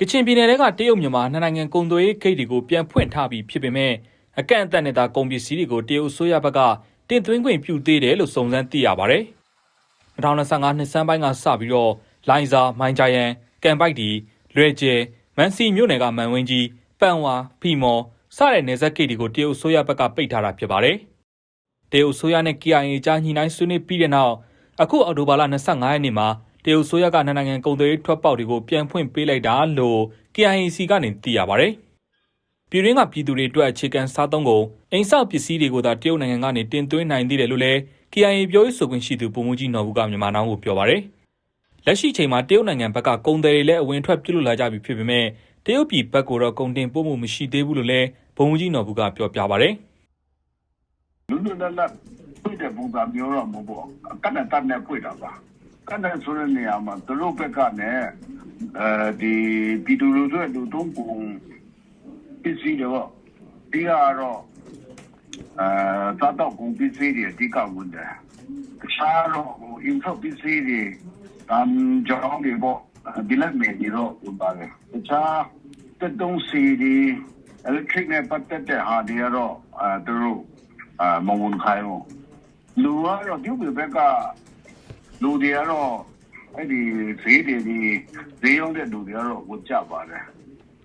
ကချင်ပြည်နယ်ကတရုတ်မြန်မာနှစ်နိုင်ငံကုန်သွယ်ရေးဂိတ်တွေကိုပြန်ဖွင့်ထားပြီးဖြစ်ပေမဲ့အကန့်အသတ်နဲ့သာကုန်ပစ္စည်းတွေကိုတရုတ်အစိုးရဘက်ကတင်သွင်းခွင့်ပြုသေးတယ်လို့စုံစမ်းသိရပါတယ်။2025နှစ်စန်းပိုင်းကစပြီးတော့လိုင်ဇာမိုင်းဂျိုင်ယန်ကန်ပိုက်တီလွယ်ကျဲမန်စီမြို့နယ်ကမန်ဝင်းကြီးပန်ဝါဖီမော်စတဲ့နယ်စပ်ဂိတ်တွေကိုတရုတ်အစိုးရဘက်ကပိတ်ထားတာဖြစ်ပါတယ်။တရုတ်အစိုးရနဲ့ KIA ကြားညှိနှိုင်းဆွေးနွေးပြီးတဲ့နောက်အခုအောက်တိုဘာလ25ရက်နေ့မှာ တရုတ်ဆိုရကနိုင်ငံကုန်သွယ်ရေးထွက်ပေါက်တွေကိုပြန်ဖွင့်ပေးလိုက်တာလို့ KIC ကနေသိရပါဗျ။ပြည်ရင်းကပြည်သူတွေအတွက်အခြေခံစားသုံးကုန်အိမ်ဆောက်ပစ္စည်းတွေကိုသာတရုတ်နိုင်ငံကနေတင်သွင်းနိုင်သေးတယ်လို့လည်း KIA ပြောရေးဆိုခွင့်ရှိသူပုံမှုကြီးနော်ဘူးကမြန်မာနောင်ကိုပြောပါဗျ။လက်ရှိချိန်မှာတရုတ်နိုင်ငံဘက်ကကုန်တယ်တွေလည်းအဝင်ထွက်ပြုလုပ်လာကြပြီဖြစ်ပေမဲ့တရုတ်ပြည်ဘက်ကတော့ကုန်တင်ပို့မှုမရှိသေးဘူးလို့လည်းပုံမှုကြီးနော်ဘူးကပြောပြပါဗျ။လူလူလတ်လတ်ပြည့်တဲ့ပုံစံမျိုးတော့မဟုတ်ဘူးကနတတ်နဲ့ပြည့်တာပါ ကနဆိုတဲ့နေရာမှာသူတို့ဘက်ကနဲ့အဲဒီပြည်သူလူထုရဲ့လူတုံးပုံပစ္စည်းတွေတော့ဒီကတော့အဲသာတော့ကုန်ပစ္စည်းတွေအဓိကဝင်တယ်တခြားတော့အင်ဖပစ္စည်းတွေတမ်ကြောင်းတွေပေါ့ဒီလက်မေဒီတော့ဝင်ပါတယ်တခြားတက်တုံးစီတွေ electric နဲ့ပတ်သက်တဲ့ဟာတွေကတော့အဲသူတို့အာမဝန်ခိုင်းဘူးလူကတော့ဒီဘက်က လူတွေကတော့အဲ့ဒီဈေးတွေဒီဈေးရောက်တဲ့လူတွေကတော့ဝတ်ကြပါတယ်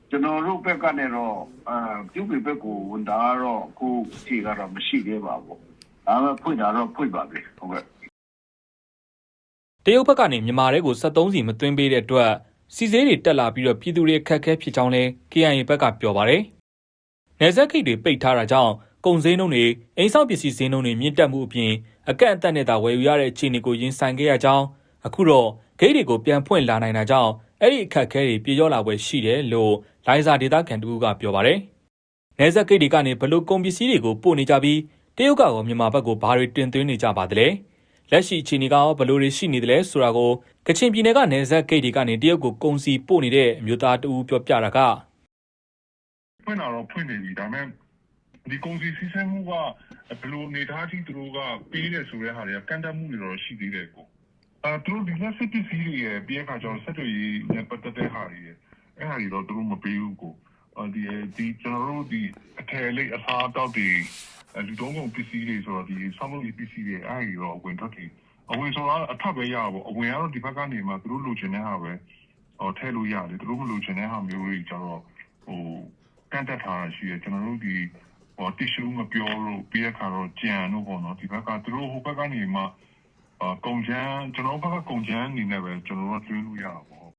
ကျွန်တော်တို့ဘက်ကနေတော့အာပြုတ်ဘက်ကိုဝန်တာတော့ကိုခြေကတော့မရှိသေးပါဘူးဒါပေမဲ့ဖွင့်တာတော့ဖွင့်ပါပြီဟုတ်ကဲ့တရုတ်ဘက်ကနေမြန်မာတဲကို73စီမသွင်းပေးတဲ့အတွက်စီစေးတွေတက်လာပြီးတော့ပြည်သူတွေခက်ခဲဖြစ်ကြောင်းလဲ KIA ဘက်ကပြောပါတယ်။နယ်စပ်ဂိတ်တွေပိတ်ထားတာကြောင့်ကုန်စည်နှုန်းတွေအိမ်ဆောက်ပစ္စည်းစည်းနှုန်းတွေမြင့်တက်မှုအပြင် အကန့်အသတ်နဲ့သာဝယ်ယူရတဲ့အခြေအနေကိုရင်ဆိုင်ခဲ့ရကြောင်းအခုတော့ဂိတ်တွေကိုပြန်ဖွင့်လာနိုင်တာကြောင့်အဲ့ဒီအခက်အခဲတွေပြေလျော့လာပွဲရှိတယ်လို့လိုင်ဇာဒေတာကန်တူကပြောပါတယ်။နယ်စပ်ဂိတ်တွေကနေဘလို့ကုန်ပစ္စည်းတွေကိုပို့နေကြပြီးတရုတ်ကရောမြန်မာဘက်ကိုဘာတွေတင်သွင်းနေကြပါသလဲ။လက်ရှိအခြေအနေကရောဘယ်လိုတွေရှိနေသလဲဆိုတာကိုကချင်ပြည်နယ်ကနေဆက်ဂိတ်တွေကနေတရုတ်ကိုကုန်စီပို့နေတဲ့အမျိုးသားတဦးပြောပြတာကဖွင့်လာတော့ဖွင့်နေပြီဒါပေမဲ့ ဒီကုန်စည်စီးဆင်းမှုကဘယ်လိုနေသားကြီးသူတို့ကပေးတယ်ဆိုတဲ့ဟာတွေကကန့်တတ်မှုတွေတော့ရှိသေးတယ်ကိုအဲသူတို့ဒီလက်စစ်ပစ္စည်းတွေရဲ့ပြီးတဲ့အခါကျတော့ဆက်တွေနဲ့ပတ်သက်တဲ့ဟာတွေရဲ့အဲဟာတွေတော့သူတို့မပေးဘူးကိုအဲဒီဒီကျွန်တော်တို့ဒီအထည်လေးအစားအသောက်တွေအဲဒီတော့ကုန်ပစ္စည်းတွေဆိုတော့ဒီဆောင်းလုံးပစ္စည်းတွေအဲဒီတော့ဝင်ထွက်တယ်အဝင်ဆိုတာအထပ်ပဲရပါဘူးအဝင်ကတော့ဒီဘက်ကနေမှသူတို့လိုချင်တဲ့ဟာပဲဟောထည့်လို့ရတယ်သူတို့မလိုချင်တဲ့ဟာမျိုးတွေကျတော့ဟိုကန့်တက်ထားတာရှိတယ်ကျွန်တော်တို့ဒီ ဟော tissue မပြောလို့ပြီးရခါတော့ကြံလို့ပေါ့နော်ဒီဘက်ကသူတို့ဟိုဘက်ကနေမှအကုံချမ်းကျွန်တော်ဘက်ကကုံချမ်းအနေနဲ့ပဲကျွန်တော်တို့တွင်းလို့ရတာပေါ့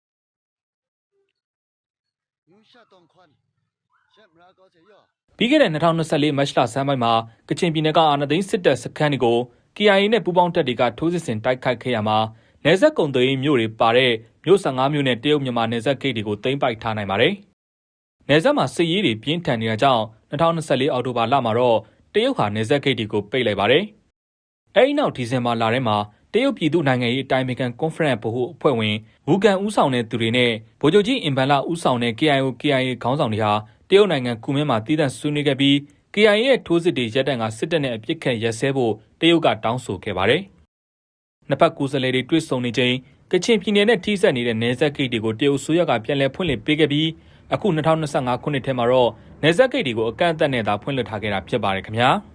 ပြီးခဲ့တဲ့2024မတ်လဆန်းပိုင်းမှာကချင်ပြည်နယ်ကအာဏာသိမ်းစစ်တပ်စခန်းတွေကို KIA နဲ့ပူးပေါင်းတပ်တွေကထိုးစစ်ဆင်တိုက်ခိုက်ခဲ့ရမှာနယ်စပ်ကုံသွေးမြို့တွေပါတဲ့မြို့15မြို့နဲ့တရုတ်မြန်မာနယ်စပ်ဂိတ်တွေကိုသိမ်းပိုက်ထားနိုင်ပါတယ်။နယ်စပ်မှာစစ်ရေးတွေပြင်းထန်နေတာကြောင့် 2024အောက်တိုဘာလမှာတော့တရုတ်ဟာနယ်စပ်ဂိတ်တွေကိုပိတ်လိုက်ပါတယ်။အဲဒီနောက်ဒီဇင်ဘာလထဲမှာတရုတ်ပြည်သူ့နိုင်ငံရေးအတိုင်းအမြံကွန်ဖရင့်ဗဟိုအဖွဲ့ဝင်ဝူကန်ဦးဆောင်တဲ့သူတွေနဲ့ဗိုလ်ချုပ်ကြီးအင်ဘန်လာဦးဆောင်တဲ့ KIO KIA ခေါင်းဆောင်တွေဟာတရုတ်နိုင်ငံကူမင်းမှာတည်တံ့ဆွေးနွေးခဲ့ပြီး KIA ရဲ့ထိုးစစ်တွေရပ်တန့်ကစစ်တပ်နဲ့အပြစ်ခတ်ရက်စဲဖို့တရုတ်ကတောင်းဆိုခဲ့ပါတယ်။နှစ်ဖက်ကိုယ်စားလှယ်တွေတွေ့ဆုံနေချိန်ကချင်ပြည်နယ်နဲ့ထိစပ်နေတဲ့နယ်စပ်ဂိတ်တွေကိုတရုတ်ဆိုရကပြန်လည်ဖွင့်လှစ်ပေးခဲ့ပြီး အခု2025ခုနှစ်ထဲမှာတော့နယ်စပ်ဂိတ်တွေကိုအကန့်အသတ်နဲ့သာဖွင့်လှစ်ထားခဲ့တာဖြစ်ပါတယ်ခင်ဗျာ။